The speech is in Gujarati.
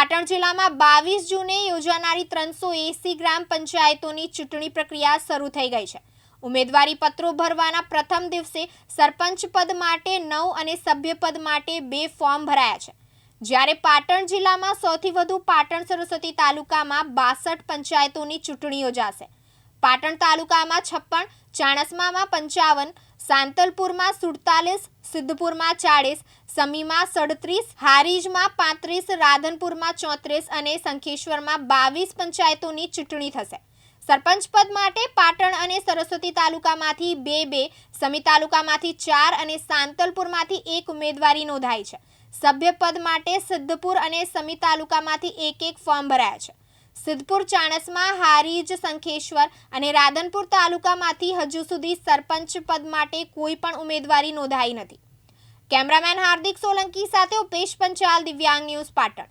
પાટણ જિલ્લામાં બાવીસ જૂને યોજાનારી ત્રણસો એસી ગ્રામ પંચાયતોની ચૂંટણી પ્રક્રિયા શરૂ થઈ ગઈ છે. ઉમેદવારી પત્રો ભરવાના પ્રથમ દિવસે સરપંચ પદ માટે નવ અને સભ્ય પદ માટે બે ફોર્મ ભરાયા છે. જ્યારે પાટણ જિલ્લામાં સૌથી વધુ પાટણ સરસ્વતી તાલુકામાં બાસઠ પંચાયતોની ચૂંટણી યોજાશે. પાટણ તાલુકામાં છપ્પન, ચાણસ્મામાં પંચાવન સાંતલપુરમાં સુડતાલીસ, સિદ્ધપુરમાં ચાળીસ, સમીમાં સડત્રીસ, હારીજમાં પાંત્રીસ, રાધનપુરમાં ચોત્રીસ અને શંખેશ્વરમાં બાવીસ પંચાયતોની ચૂંટણી થશે. સરપંચ પદ માટે પાટણ અને સરસ્વતી તાલુકામાંથી બે બે, સમી તાલુકામાંથી ચાર અને સાંતલપુરમાંથી એક ઉમેદવારી નોંધાઈ છે. સભ્ય પદ માટે સિદ્ધપુર અને સમી તાલુકામાંથી એક એક ફોર્મ ભરાયા છે. સિદ્ધપુર ચાણસમાં હારીજ શંખેશ્વર અને રાધનપુર તાલુકામાંથી હજુ સુધી સરપંચ પદ માટે કોઈ પણ ઉમેદવારી નોંધાઈ નથી. કેમેરામેન હાર્દિક સોલંકી સાથે ઉપેશ પંચાલ, દિવ્યાંગ ન્યૂઝ પાટણ.